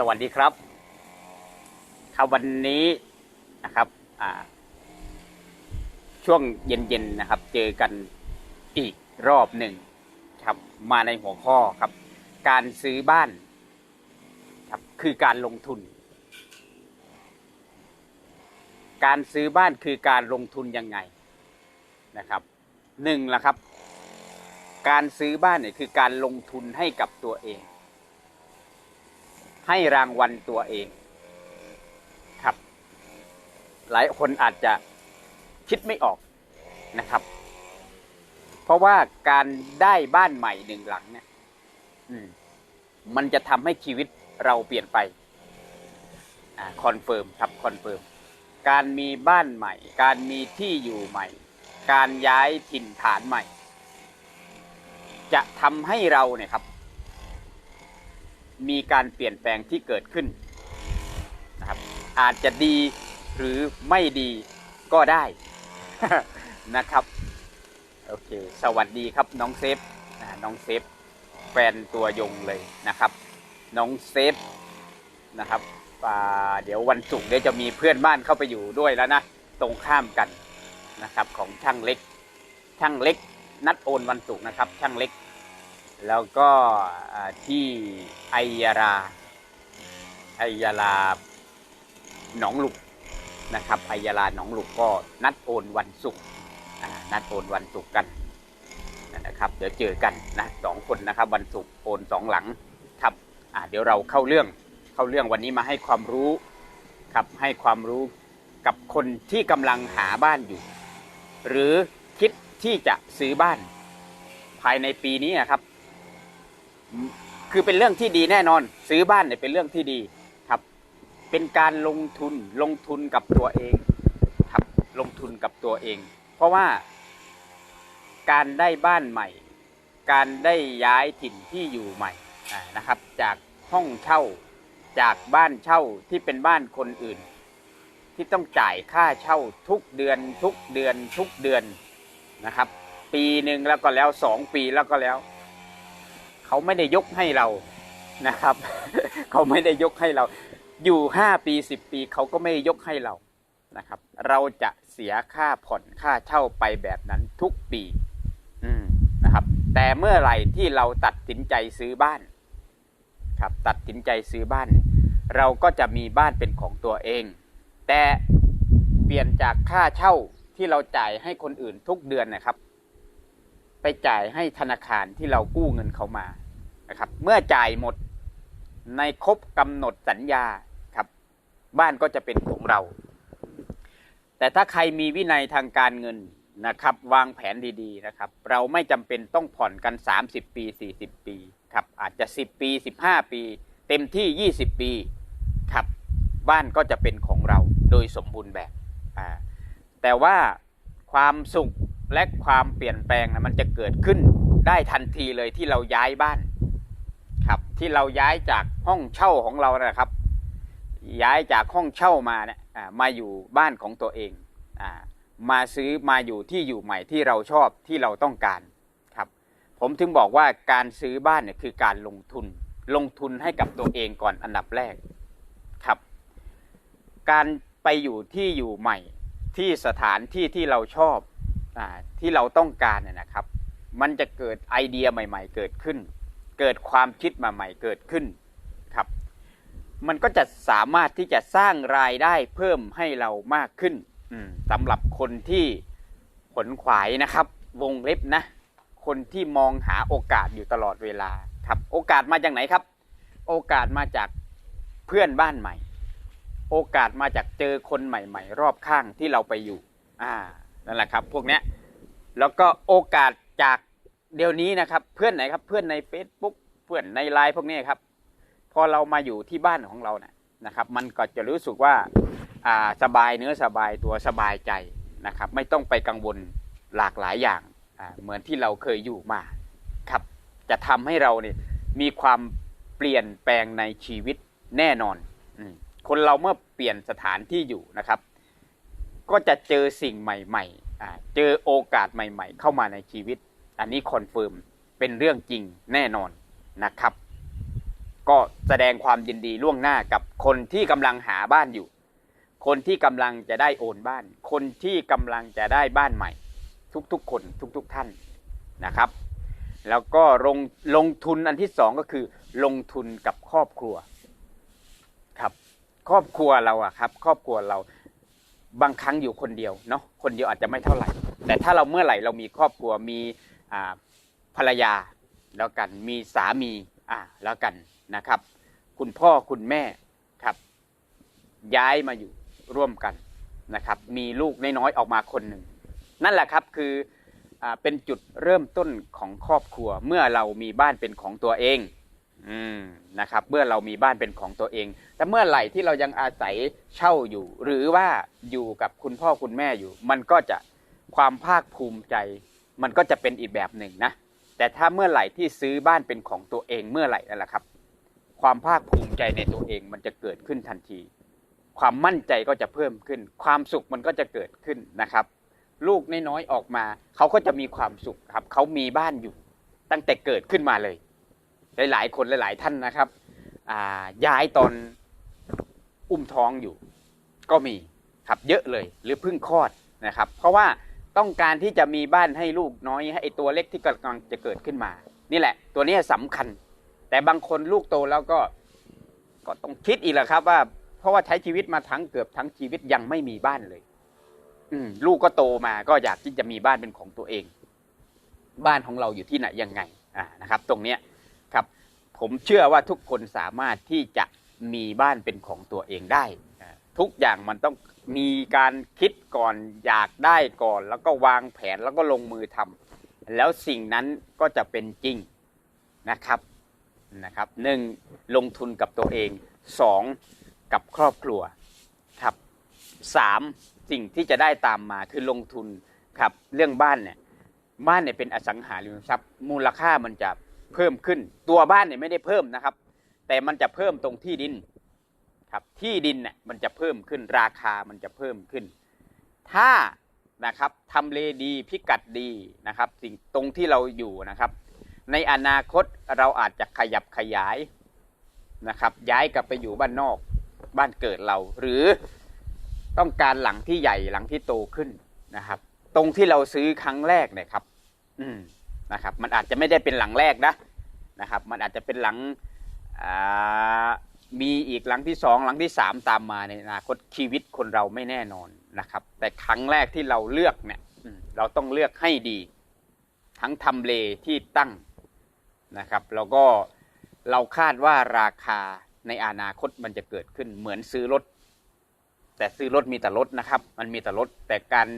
สวัสดีครับครับวันนี้นะครับช่วงเย็นๆนะครับ เจอกันอีกรอบหนึ่งครับมาในหัวข้อครับ การซื้อบ้านครับคือการลงทุน การซื้อบ้านคือการลงทุนยังไงนะครับหนึ่งละครับ การซื้อบ้านเนี่ยคือการลงทุนให้กับตัวเอง ให้รางวัลตัวเอง ครับ หลายคนอาจจะคิดไม่ออกนะครับ เพราะว่าการได้บ้านใหม่หนึ่งหลังเนี่ยมันจะทำให้ชีวิตเราเปลี่ยนไปคอนเฟิร์มครับคอนเฟิร์มการมีบ้านใหม่ การมีที่อยู่ใหม่ การย้ายถิ่นฐานใหม่ จะทำให้เราเนี่ยครับ มีการเปลี่ยนแปลงที่เกิดขึ้นนะครับอาจจะดีหรือไม่ดีก็ได้นะครับโอเคสวัสดีครับน้องเซฟน้องเซฟแฟนตัวยงเลยนะครับ น้องเซฟนะครับอ่าเดี๋ยววันศุกร์เดี๋ยวจะมีเพื่อนบ้านเข้าไปอยู่ด้วยแล้วนะตรงข้ามกันนะครับของช่างเล็ก ช่างเล็ก นัดโอนวันศุกร์นะครับ ช่างเล็ก แล้วก็ที่ไอยาราไอยาลาหนองลุกนะครับไอยาลาหนองลุกก็นัดโอนวันศุกร์นัดโอนวันศุกร์กันนะครับเดี๋ยวเจอกันนะสองคนนะครับวันศุกร์โอนสองหลังครับเดี๋ยวเราเข้าเรื่องเข้าเรื่องวันนี้มาให้ความรู้ครับให้ความรู้กับคนที่กำลังหาบ้านอยู่ หรือคิดที่จะซื้อบ้าน ภายในปีนี้นะครับ คือเป็นเรื่องที่ดีแน่นอน ซื้อบ้านเนี่ยเป็นเรื่องที่ดีครับ เป็นการลงทุนลงทุนกับตัวเองครับลงทุนกับตัวเอง เพราะว่า การได้บ้านใหม่ การได้ย้ายถิ่นที่อยู่ใหม่นะครับ จากห้องเช่าจากบ้านเช่าที่เป็นบ้านคนอื่น ที่ต้องจ่ายค่าเช่าทุกเดือนทุกเดือนทุกเดือนนะครับ ปีหนึ่งแล้วก็แล้วสองปีแล้วก็แล้ว เขาไม่ได้ยกให้เรานะครับ เขาไม่ได้ยกให้เรา อยู่ห้าปีสิบปีเขาก็ไม่ยกให้เรานะครับ เราจะเสียค่าผ่อนค่าเช่าไปแบบนั้นทุกปี อืมนะครับ แต่เมื่อไหร่ที่เราตัดสินใจซื้อบ้าน ครับ ตัดสินใจซื้อบ้าน เราก็จะมีบ้านเป็นของตัวเอง แต่เปลี่ยนจากค่าเช่าที่เราจ่ายให้คนอื่นทุกเดือนนะครับ ไปจ่ายให้ธนาคารที่เรากู้เงินเขามานะครับ เมื่อจ่ายหมดในครบกำหนดสัญญาครับ บ้านก็จะเป็นของเรา แต่ถ้าใครมีวินัยทางการเงินนะครับ วางแผนดีๆนะครับ เราไม่จำเป็นต้องผ่อนกัน 30 ปี 40 ปีครับอาจจะ 10 ปี 15 ปี เต็มที่ 20 ปีครับ บ้านก็จะเป็นของเราโดยสมบูรณ์แบบแต่ว่าความสุข และความเปลี่ยนแปลงนะมันจะเกิดขึ้นได้ทันทีเลยที่เราย้ายบ้าน ครับที่เราย้ายจากห้องเช่าของเรานะครับ ย้ายจากห้องเช่ามาเนี่ยมาอยู่บ้านของตัวเองอ่ามาซื้อมาอยู่ที่อยู่ใหม่ที่เราชอบที่เราต้องการครับ ผมถึงบอกว่าการซื้อบ้านเนี่ยคือการลงทุน ลงทุนให้กับตัวเองก่อนอันดับแรกครับ การไปอยู่ที่อยู่ใหม่ที่สถานที่ที่เราชอบ ที่เราต้องการเนี่ยนะครับ มันจะเกิดไอเดียใหม่ ๆ เกิดขึ้น เกิดความคิดใหม่ๆเกิดขึ้นครับ มันก็จะสามารถที่จะสร้างรายได้เพิ่มให้เรามากขึ้นสำหรับคนที่ขนขวายนะครับ วงเล็บนะ คนที่มองหาโอกาสอยู่ตลอดเวลาครับ โอกาสมาจากไหนครับ โอกาสมาจากเพื่อนบ้านใหม่ โอกาสมาจากเจอคนใหม่ ๆ รอบข้างที่เราไปอยู่ อ่า นั่นแหละครับ พวกเนี้ยแล้วก็โอกาสจากเดี๋ยวนี้นะครับ เพื่อนไหนครับ เพื่อนใน Facebook เพื่อนในไลน์พวกนี้ครับ พอเรามาอยู่ที่บ้านของเราเนี่ยนะครับ มันก็จะรู้สึกว่าอ่าสบายเนื้อสบายตัวสบายใจนะครับ ไม่ต้องไปกังวลหลากหลายอย่างอ่าเหมือนที่เราเคยอยู่มาครับ จะทำให้เราเนี่ยมีความเปลี่ยนแปลงในชีวิตแน่นอนคนเราเมื่อเปลี่ยนสถานที่อยู่นะครับ ก็จะเจอสิ่งใหม่ๆ เจอโอกาสใหม่ ๆ เข้ามาในชีวิต อันนี้คอนเฟิร์มเป็นเรื่องจริงแน่นอนนะครับ ก็แสดงความยินดีล่วงหน้ากับคนที่กำลังหาบ้านอยู่ คนที่กำลังจะได้โอนบ้าน คนที่กำลังจะได้บ้านใหม่ ทุกๆคนทุกๆท่านนะครับ แล้วก็ลงลงทุนอันที่สองก็คือ ลงทุนกับครอบครัวครับ ครอบครัวเราอะครับ ครอบครัวเรา บางครั้งอยู่คนเดียวเนาะคนเดียวอาจจะไม่เท่าไหร่ แต่ถ้าเราเมื่อไหร่เรามีครอบครัวมีภรรยาแล้วกันมีสามีอ่าแล้วกันนะครับ คุณพ่อคุณแม่ครับ ย้ายมาอยู่ร่วมกันนะครับ มีลูกน้อยๆออกมาคนหนึ่งนั่นแหละครับคืออเป็นจุดเริ่มต้นของครอบครัวเมื่อเรามีบ้านเป็นของตัวเอง อืมนะครับเมื่อเรามีบ้านเป็นของตัวเอง แต่เมื่อไหร่ที่เรายังอาศัยเช่าอยู่ หรือว่าอยู่กับคุณพ่อคุณแม่อยู่ มันก็จะความภาคภูมิใจ มันก็จะเป็นอีกแบบหนึ่งนะแต่ถ้าเมื่อไหร่ที่ซื้อบ้านเป็นของตัวเองเมื่อไหร่นั่นแหละครับ ความภาคภูมิใจในตัวเองมันจะเกิดขึ้นทันที ความมั่นใจก็จะเพิ่มขึ้น ความสุขมันก็จะเกิดขึ้นนะครับ ลูกน้อยๆออกมา เขาก็จะมีความสุขครับ เขามีบ้านอยู่ ตั้งแต่เกิดขึ้นมาเลย หลายๆ คนหลาย ๆ ท่านนะครับย้ายตอนอุ้มท้องอยู่ ก็มีครับเยอะเลยหรือเพิ่งคลอดนะครับ เพราะว่าต้องการที่จะมีบ้านให้ลูกน้อยให้ตัวเล็กที่กำลังจะเกิดขึ้นมา นี่แหละ ตัวนี้สำคัญ แต่บางคนลูกโตแล้วก็ก็ต้องคิดอีกแหละครับ ว่าเพราะว่าใช้ชีวิตมาทั้งเกือบทั้งชีวิตยังไม่มีบ้านเลย อืลูกก็โตมาก็อยากที่จะมีบ้านเป็นของตัวเอง บ้านของเราอยู่ที่ไหนยังไงอ่านะครับ ตรงเนี้ย ผมเชื่อว่าทุกคนสามารถที่จะมีบ้านเป็นของตัวเองได้ ทุกอย่างมันต้องมีการคิดก่อนอยากได้ก่อน แล้วก็วางแผนแล้วก็ลงมือทำแล้วสิ่งนั้นก็จะเป็นจริงนะครับนะครับหนึ่งลงทุนกับตัวเองสองกับครอบครัวครับสามสิ่งที่จะได้ตามมาคือลงทุนครับเรื่องบ้านเนี่ยบ้านเนี่ยเป็นอสังหาริมทรัพย์มูลค่ามันจะ เพิ่มขึ้น ตัวบ้านเนี่ยไม่ได้เพิ่มนะครับ แต่มันจะเพิ่มตรงที่ดินครับที่ดินเนี่ยมันจะเพิ่มขึ้นราคามันจะเพิ่มขึ้น ถ้านะครับทำเลดีพิกัดดีนะครับสิ่งตรงที่เราอยู่นะครับ ในอนาคตเราอาจจะขยับขยายนะครับ ย้ายกลับไปอยู่บ้านนอกบ้านเกิดเรา หรือต้องการหลังที่ใหญ่หลังที่โตขึ้นนะครับ ตรงที่เราซื้อครั้งแรกเนี่ยครับ อืม นะครับ มันอาจจะไม่ได้เป็นหลังแรกนะนะครับ มันอาจจะเป็นหลังมีอีกหลังที่สองหลังที่สามตามมาในอนาคตชีวิตคนเราไม่แน่นอนนะครับ แต่ครั้งแรกที่เราเลือกเนี่ยเราต้องเลือกให้ดี ทั้งทำเลที่ตั้งนะครับ แล้วก็เราคาดว่าราคาในอนาคตมันจะเกิดขึ้นเหมือนซื้อรถ แต่ซื้อรถมีแต่รถนะครับ มันมีแต่รถแต่การ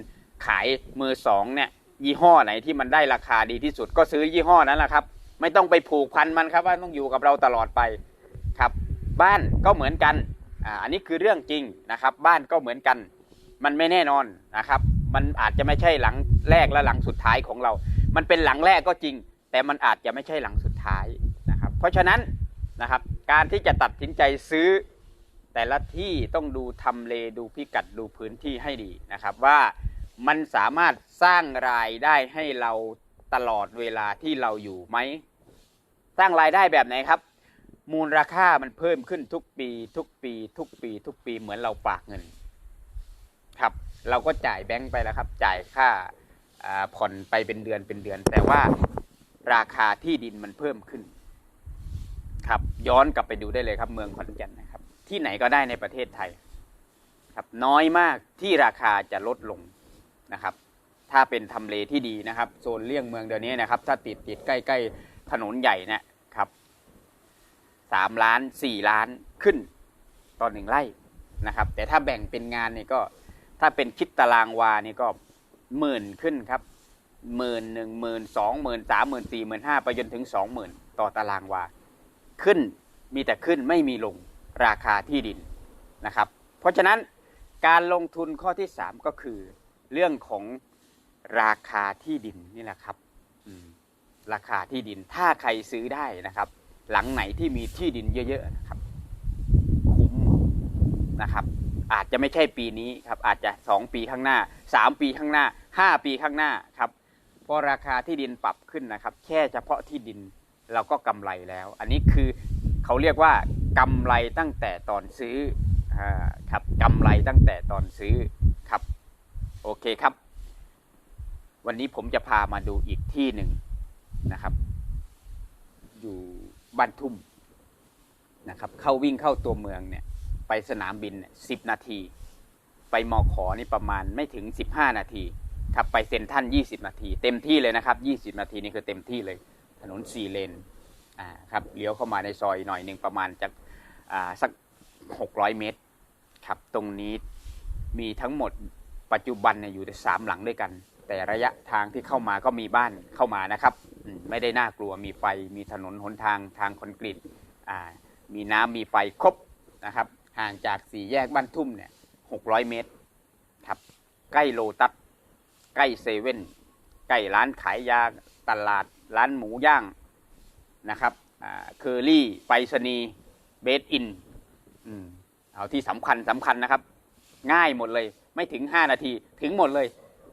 ขายมือสองเนี่ย ยี่ห้อไหนที่มันได้ราคาดีที่สุด ก็ซื้อยี่ห้อนั้นแหละครับ ไม่ต้องไปผูกพันมันครับว่าต้องอยู่กับเราตลอดไปครับ บ้านก็เหมือนกันอ่าอันนี้คือเรื่องจริงนะครับ บ้านก็เหมือนกัน มันไม่แน่นอนนะครับ มันอาจจะไม่ใช่หลังแรกและหลังสุดท้ายของเรา มันเป็นหลังแรกก็จริง แต่มันอาจจะไม่ใช่หลังสุดท้ายนะครับ เพราะฉะนั้นนะครับการที่จะตัดสินใจซื้อแต่ละที่ต้องดูทำเลดูพิกัดดูพื้นที่ให้ดีนะครับว่า มันสามารถสร้างรายได้ให้เราตลอดเวลาที่เราอยู่ไหม สร้างรายได้แบบไหนครับ มูลราคามันเพิ่มขึ้นทุกปี ทุกปี ทุกปี ทุกปีเหมือนเราฝากเงิน ครับ เราก็จ่ายแบงก์ไปแล้วครับ จ่ายค่าอ่าผ่อนไปเป็นเดือนเป็นเดือน แต่ว่าราคาที่ดินมันเพิ่มขึ้น ครับ ย้อนกลับไปดูได้เลยครับ เมืองขอนแก่นนะครับ ที่ไหนก็ได้ในประเทศไทย ครับน้อยมากที่ราคาจะลดลง นะครับ ถ้าเป็นทำเลที่ดีนะครับ โซนเลี่ยงเมืองเดี๋ยวนี้นะครับ ถ้าติดติดใกล้ๆถนนใหญ่เนะครับสามล้านสี่ล้านขึ้นต่อหนึ่งไร่นะครับ แต่ถ้าแบ่งเป็นงานเนี่ยก็ถ้าเป็นคิดตารางวาเนี่ยก็หมื่นขึ้นครับหมื่นหนึ่งหมื่นสองหมื่นสามหมื่นสี่หมื่นห้าไปจนถึงสองหมื่นต่อตารางวา ขึ้นมีแต่ขึ้นไม่มีลงราคาที่ดินนะครับ เพราะฉะนั้นการลงทุนข้อที่สามก็คือ เรื่องของราคาที่ดินนี่แหละครับราคาที่ดินถ้าใครซื้อได้นะครับ หลังไหนที่มีที่ดินเยอะๆนะครับ คุ้มนะครับ อาจจะไม่ใช่ปีนี้ครับ อาจจะสองปีข้างหน้าสามปีข้างหน้าห้าปีข้างหน้าครับเพราะราคาที่ดินปรับขึ้นนะครับ แค่เฉพาะที่ดินเราก็กำไรแล้ว อันนี้คือเขาเรียกว่ากำไรตั้งแต่ตอนซื้ออครับกำไรตั้งแต่ตอนซื้อ อเคครับ วันนี้ผมจะพามาดูอีกที่หนึ่งนะครับ อยู่บ้านทุ่มนะครับ เข้าวิ่งเข้าตัวเมืองเนี่ย ไปสนามบินสิบนาที ไปมอขอนี่ประมาณไม่ถึง15นาทีครับไปเซ็นทรัน20นาที เต็มที่เลยนะครับ20นาทีนี่คือเต็มที่เลย ถนนสี่เลนอ่าครับเลี้ยวเข้ามาในซอยหน่อยหนึ่งประมาณจากอ่าสัก600เมตร ครับตรงนี้มีทั้งหมด ปัจจุบันเนี่ยอยู่แต่สามหลังด้วยกัน แต่ระยะทางที่เข้ามาก็มีบ้านเข้ามานะครับ ไม่ได้น่ากลัวมีไฟมีถนนหนทางทางคอนกรีตมีน้ำมีไฟครบนะครับ ห่างจากสี่แยกบ้านทุ่มเนี่ย600เมตรครับใกล้โลตัสใกล้เซเว่นใกล้ร้านขายยาตลาดร้านหมูย่างนะครับเคอรี่ไปรษณีย์เบสอินเอาที่สำคัญสำคัญนะครับ ง่ายหมดเลย ไม่ถึง 5 นาทีถึงหมดเลย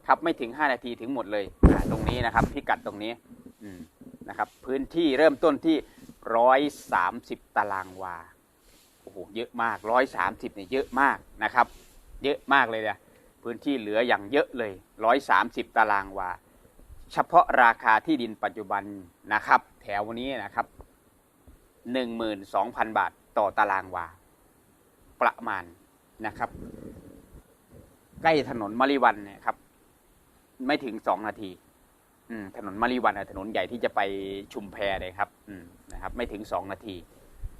ครับไม่ถึง 5 นาทีถึงหมดเลยตรงนี้นะครับพิกัดตรงนี้นะครับพื้นที่เริ่มต้นที่ 130 ตารางวาโอ้โหเยอะมากร้อยสามสิบเนี่ยเยอะมากนะครับ เยอะมากเลยเนี่ยพื้นที่เหลืออย่างเยอะเลยร้อยสามสิบตารางวา เฉพาะราคาที่ดินปัจจุบันนะครับ แถวนี้นะครับหนึ่งหมื่นสองพันบาทต่อตารางวา ประมาณนะครับ ใกล้ถนนมะริวันเนี่ยครับ ไม่ถึงสองนาที อืม ถนนมะริวันถนนใหญ่ที่จะไปชุมแพเลยครับ อืมนะครับ ไม่ถึงสองนาที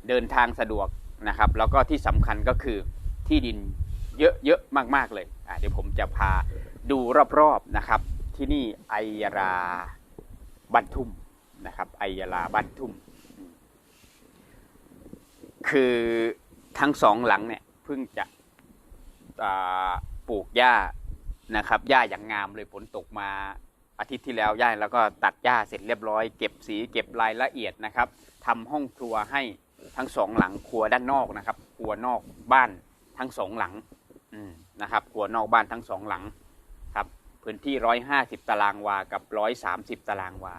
เดินทางสะดวกนะครับ แล้วก็ที่สำคัญก็คือที่ดินเยอะๆมาก ๆ เลยอะเดี๋ยวผมจะพาดูรอบๆนะครับ ที่นี่ไอยาราบ้านทุ่มนะครับไอยาราบ้านทุ่ม คือทั้งสองหลังเนี่ยเพิ่งจะ ปลูกหญ้านะครับหญ้าอย่างงามเลยฝนตกมาอาทิตย์ที่แล้วหญ้าแล้วก็ตัดหญ้าเสร็จเรียบร้อยเก็บสีเก็บรายละเอียดนะครับทำห้องครัวให้ทั้งสองหลังครัวด้านนอกนะครับ ครัวนอกบ้านทั้งสองหลังนะครับครัวนอกบ้านทั้งสองหลังครับพื้นที่ร้อยห้าสิบตารางวากับร้อยสามสิบตารางวา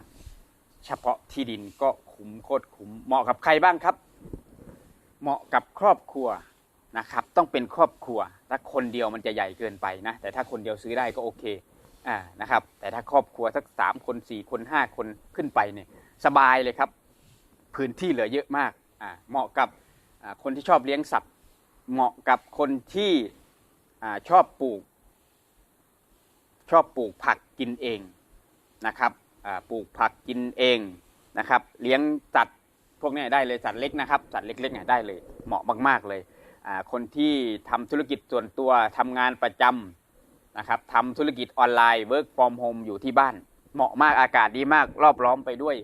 เฉพาะที่ดินก็คุ้มโคตรคุ้มเหมาะกับใครบ้างครับ เหมาะกับครอบครัว นะครับต้องเป็นครอบครัวถ้าคนเดียวมันจะใหญ่เกินไปนะแต่ถ้าคนเดียวซื้อได้ก็โอเคอ่านะครับแต่ถ้าครอบครัวสักสามคนสี่คนห้าคนขึ้นไปเนี่ยสบายเลยครับพื้นที่เหลือเยอะมากอ่าเหมาะกับคนที่ชอบเลี้ยงสัตว์ เหมาะกับคนที่อ่าชอบปลูก ชอบปลูกผักกินเองนะครับอ่าปลูกผักกินเองนะครับ เลี้ยงสัตว์พวกนี้ได้เลยสัตว์เล็กนะครับสัตว์เล็กๆเนี่ยได้เลย เหมาะมาก ๆเลย คนที่ทำธุรกิจส่วนตัวทำงานประจำนะครับทำธุรกิจออนไลน์ work from home อยู่ที่บ้าน เหมาะมากอากาศดีมากรอบล้อมไปด้วย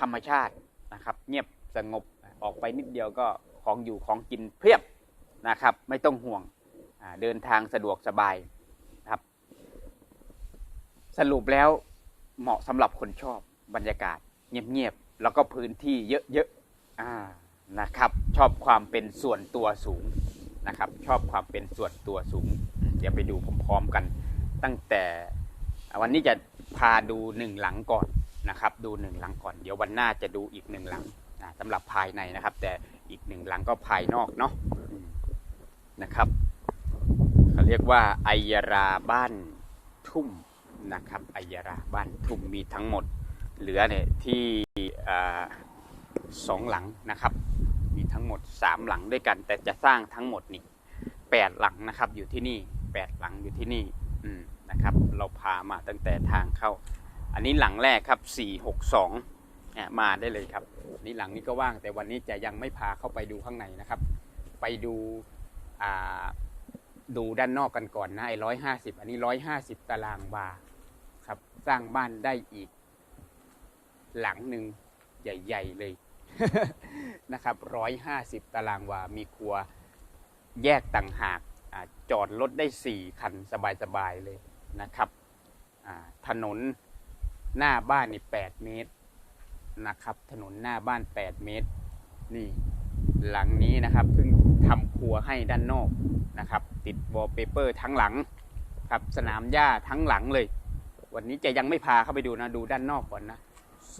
ธรรมชาตินะครับ เงียบสงบออกไปนิดเดียวก็ของอยู่ของกินเพียบนะครับ ไม่ต้องห่วงเดินทางสะดวกสบายนะครับ สรุปแล้วเหมาะสำหรับคนชอบบรรยากาศ เงียบๆแล้วก็พื้นที่เยอะๆอ่า นะครับชอบความเป็นส่วนตัวสูงนะครับชอบความเป็นส่วนตัวสูง เดี๋ยวไปดูพร้อมๆกัน ตั้งแต่วันนี้จะพาดูหนึ่งหลังก่อนนะครับดูหนึ่งหลังก่อน เดี๋ยววันหน้าจะดูอีกหนึ่งหลังอ่าสำหรับภายในนะครับ แต่อีกหนึ่งหลังก็ภายนอกเนาะนะครับเขาเรียกว่าไอยาราบ้านทุ่มนะครับไอยาราบ้านทุ่มมีทั้งหมดเหลือเนี่ยที่อสองหลังนะครับ ทั้งหมดสามหลังด้วยกัน แต่จะสร้างทั้งหมดนี่แปดหลังนะครับอยู่ที่นี่แปดหลังอยู่ที่นี่อืมนะครับ เราพามาตั้งแต่ทางเข้า อันนี้หลังแรกครับสี่หกสองมาได้เลยครับนนี่หลังนี้ก็ว่าง แต่วันนี้จะยังไม่พาเข้าไปดูข้างในนะครับ ไปดูอ่าดูด้านนอกกันก่อนนะไอ้ร้อยห้าสิบอันนี้ร้อยห้าสิบตารางวาครับ สร้างบ้านได้อีก หลังหนึ่งใหญ่ ๆ เลย นะครับร้อยห้าสิบตารางวา มีครัวแยกต่างหากอจอดรถได้สี่คันสบายๆเลยนะครับถนนหน้าบ้านนี่แปดเมตรนะครับ ถนนหน้าบ้านแปดเมตร นี่ หลังนี้นะครับเพิ่งทำครัวให้ด้านนอกนะครับ ติดวอลเปเปอร์ทั้งหลังครับ สนามหญ้าทั้งหลังเลย วันนี้จะยังไม่พาเข้าไปดูนะ ดูด้านนอกก่อนนะ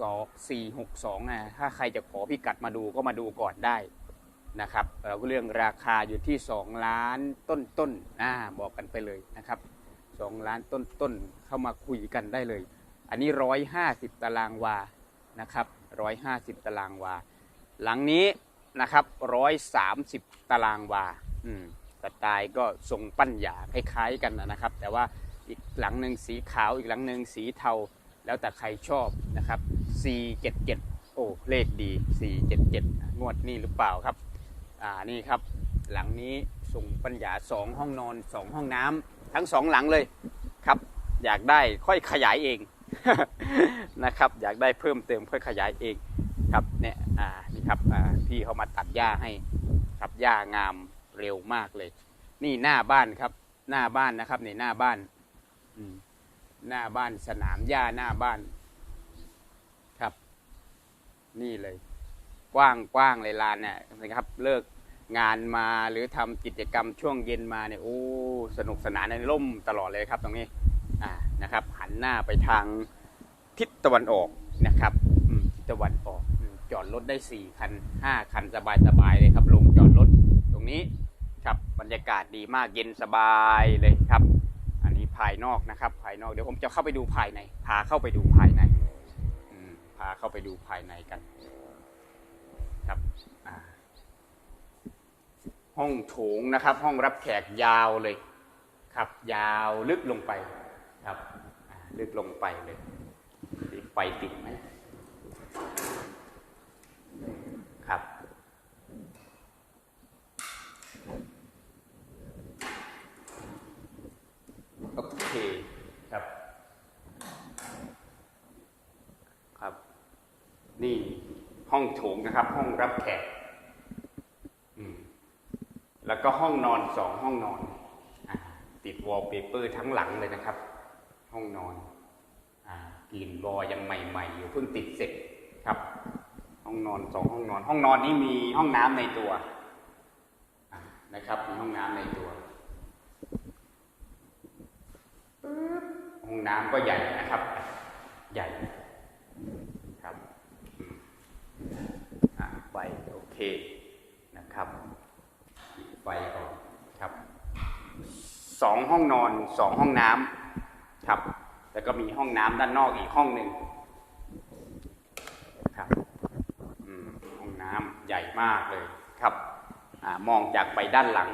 สองสี่หกสองนะถ้าใครจะขอพิกัดมาดูก็มาดูก่อนได้นะครับเอ่อเรื่องราคาอยู่ที่ 2 ล้านต้นต้นอ่าบอกกันไปเลยนะครับ 2 ล้านต้นต้นเข้ามาคุยกันได้เลย อันนี้ 150 ตารางวานะครับ 150 ตารางวา หลังนี้นะครับ 130 ตารางวาอืมสไตล์ก็ทรงปั้นหยาคล้ายๆกันนะครับ แต่ว่าอีกหลังหนึ่งสีขาวอีกหลังหนึ่งสีเทาแล้วแต่ใครชอบนะครับ 477โอ้เลขดี477งวดนี้หรือเปล่าครับ อ่านี่ครับ หลังนี้ส่งปัญญา2ห้องนอน2ห้องน้ำทั้ง2หลังเลยครับ อยากได้ค่อยขยายเองนะครับ อยากได้เพิ่มเติมค่อยขยายเองครับเนี่ยอ่านี่ครับอ่าพี่เขามาตัดหญ้าให้ครับหญ้างามเร็วมากเลย นี่หน้าบ้านครับ หน้าบ้านนะครับในหน้าบ้านหน้าบ้านสนามหญ้าหน้าบ้าน นี่เลยกว้างกว้างเลยลานเนี่ยนะครับ เลิกงานมาหรือทำกิจกรรมช่วงเย็นมาเนี่ยโอ้สนุกสนานในร่มตลอดเลยครับตรงนี้อ่านะครับ หันหน้าไปทางทิศตะวันออกนะครับทิศตะวันออกจอดรถได้สี่คันห้าคันสบายสบายเลยครับลงจอดรถตรงนี้ครับบรรยากาศดีมากเย็นสบายเลยครับ อันนี้ภายนอกนะครับ ภายนอกเดี๋ยวผมจะเข้าไปดูภายในพาเข้าไปดูภายใน พาเข้าไปดูภายในกัน ครับห้องโถงนะครับ ห้องรับแขกยาวเลย ครับ ยาวลึกลงไป ครับลึกลงไปเลยไฟติดไหมครับ โอเคครับ ครับ นี่ ห้องโถงนะครับ ห้องรับแขกอืมแล้วก็ห้องนอนสองห้องนอนอาติดวอลเปเปอร์ทั้งหลังเลยนะครับ ห้องนอนอ่ากรีนวอลยังใหม่ ๆ อยู่เพิ่งติดเสร็จครับ ห้องนอนสองห้องนอน ห้องนอนนี้มีห้องน้ำในตัวอ่านะครับมีห้องน้ำในตัวห้องน้ำก็ใหญ่นะครับ ใหญ่ครับอืมอะไฟโอ เคนะครับไฟก่อนครับสองห้องนอนสองห้องน้ำครับ แล้วก็มีห้องน้ำด้านนอกอีกห้องหนึ่งครับห้องน้ำใหญ่มากเลยครับอมองจากไปด้านหลัง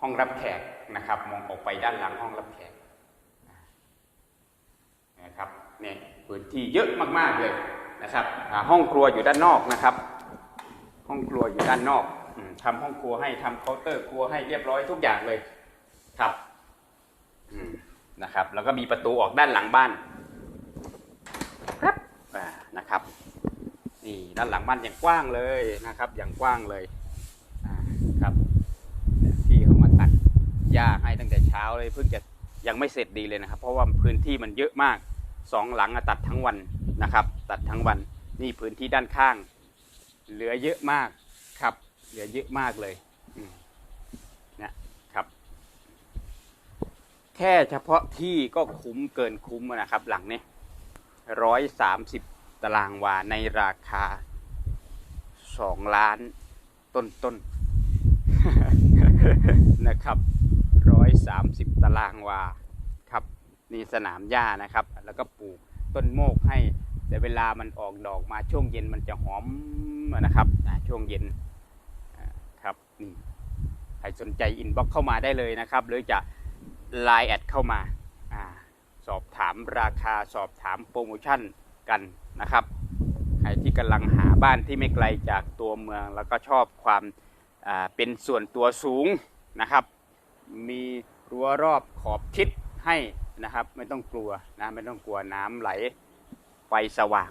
ห้องรับแขกนะครับ มองออกไปด้านหลังห้องรับแขกนะครับเนี่ยพื้นที่เยอะมากๆเลยนะครับห้องครัวอยู่ด้านนอกนะครับ ห้องครัวอยู่ด้านนอกอมทำห้องครัวให้ทำเคาน์เตอร์ครัวให้เรียบร้อยทุกอย่างเลยครับนะครับ แล้วก็มีประตูออกด้านหลังบ้านครับนะครับนี่ด้านหลังบ้านอย่างกว้างเลยนะครับ อย่างกว้างเลยครับเนี่เขามาตัดหญ้าให้ตั้งแต่เช้าเลยเพิ่งจะยังไม่เสร็จดีเลยนะครับ เพราะว่าพื้นที่มันเยอะมากสองหลังตัดทั้งวันนะครับ ตัดทั้งวันนี่พื้นที่ด้านข้าง เหลือเยอะมากครับ เหลือเยอะมากเลยนะครับ แค่เฉพาะที่ก็คุ้มเกินคุ้มนะครับ หลังนี้ร้อยสามสิบตารางวาในราคาสองล้านต้นต้นนะครับร้อยสามสิบตารางวาครับนี่สนามหญ้านะครับ แล้วก็ปลูกต้นโมกให้ แต่เวลามันออกดอกมาช่วงเย็นมันจะหอมนะครับอ่าช่วงเย็นอ่าครับนี่ใครสนใจอินบ็อกเข้ามาได้เลยนะครับ หรือจะไลน์แอดเข้ามาอาสอบถามราคาสอบถามโปรโมชั่นกันนะครับใครที่กำลังหาบ้านที่ไม่ไกลจากตัวเมือง แล้วก็ชอบความอ่าเป็นส่วนตัวสูงนะครับ มีรั้วรอบขอบชิดให้นะครับ ไม่ต้องกลัวนะไม่ต้องกลัวน้ำไหล ไฟสว่าง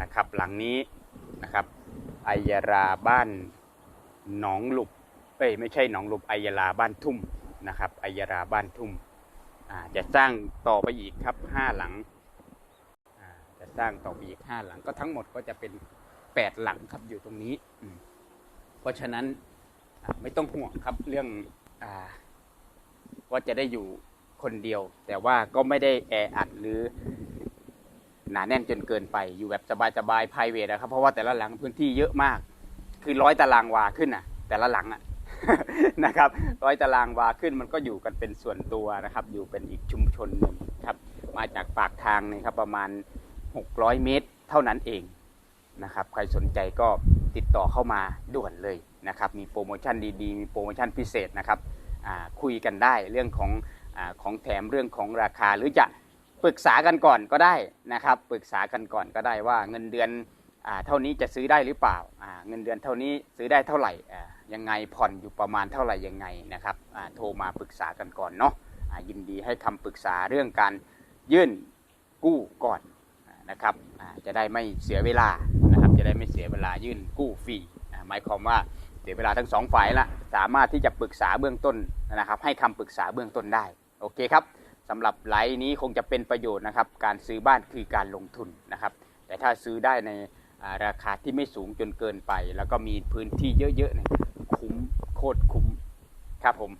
นะครับหลังนี้นะครับไอยาราบ้านหนองหลุบเอ้ยไม่ใช่หนองหลุบไอยาราบ้านทุ่มนะครับอัยาราบ้านทุ่มจะสร้างต่อไปอีกครับห้าหลังจะสร้างต่อไปอีกห้าหลังก็ทั้งหมดก็จะเป็นแปดหลังครับอยู่ตรงนี้ เพราะฉะนั้นไม่ต้องห่วงครับเรื่องอว่าจะได้อยู่คนเดียว แต่ว่าก็ไม่ได้แออัดหรือ หนาแน่นจนเกินไปอยู่แบบสบายๆ p r i v a t นะครับเพราะว่าแต่ละหลังพื้นที่เยอะมาก คือร้อยตารางวาขึ้นอะ แต่ละหลังอะนะครับร้อยตารางวาขึ้นมันก็อยู่กันเป็นส่วนตัวนะครับ อยู่เป็นอีกชุมชนหนึ่งครับ มาจากปากทางนี่ครับประมาณ 600 เมตรเท่านั้นเองนะครับ ใครสนใจก็ติดต่อเข้ามาด่วนเลยนะครับ มีโปรโมชั่นดีๆ มีโปรโมชั่นพิเศษนะครับคุยกันได้เรื่องของอของแถมเรื่องของราคาหรือจะ ปรึกษากันก่อนก็ได้นะครับ ปรึกษากันก่อนก็ได้ว่าเงินเดือนอเท่านี้จะซื้อได้หรือเปล่า เงินเดือนเท่านี้ซื้อได้เท่าไหร่ยังไงผ่อนอยู่ประมาณเท่าไหร่ยังไงนะครับโทรมาปรึกษากันก่อนเนาะยินดีให้คำปรึกษาเรื่องการยื่นกู้ก่อนนะครับจะได้ไม่เสียเวลานะครับจะได้ไม่เสียเวลายื่นกู้ฟรีหมายความว่าเสียเวลาทั้งสองฝ่ายละสามารถที่จะปรึกษาเบื้องต้นนะครับ ให้คำปรึกษาเบื้องต้นได้โอเคครับ สำหรับไลน์นี้คงจะเป็นประโยชน์นะครับ การซื้อบ้านคือการลงทุนนะครับ แต่ถ้าซื้อได้ในราคาที่ไม่สูงจนเกินไป แล้วก็มีพื้นที่เยอะๆเนี่ยคุ้มโคตรคุ้มครับผม